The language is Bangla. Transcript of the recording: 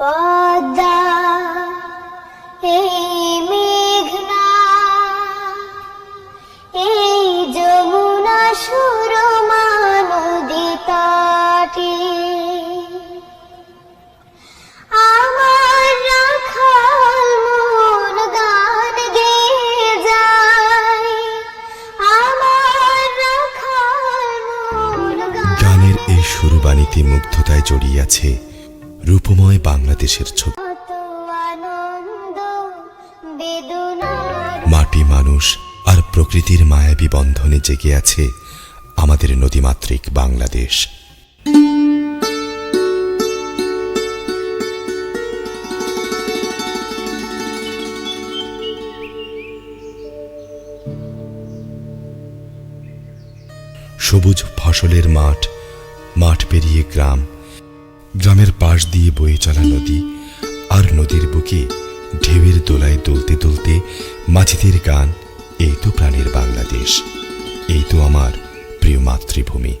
পদ্মা এই মেঘনা, এই যমুনা সুরমা নদী তটে আমার রাখাল মন গান গেয়ে যায়। আমার রাখাল মন গানের এই সুরবাণীতে মুগ্ধতায় জড়িয়ে আছে রূপময় বাংলাদেশের ছবি। মাটি মানুষ আর প্রকৃতির মায়াবী বন্ধনে জেগে আছে আমাদের নদীমাতৃক বাংলাদেশ। সবুজ ফসলের মাঠ মাঠ পেরিয়ে গ্রাম গ্রামের পাশ দিয়ে বয়ে চলা নদী আর নদীর বুকে ঢেউয়ের দোলায় দুলতে দুলতে মাঝিদের গান, এই তো প্রাণের বাংলাদেশ এই তো আমার প্রিয় মাতৃভূমি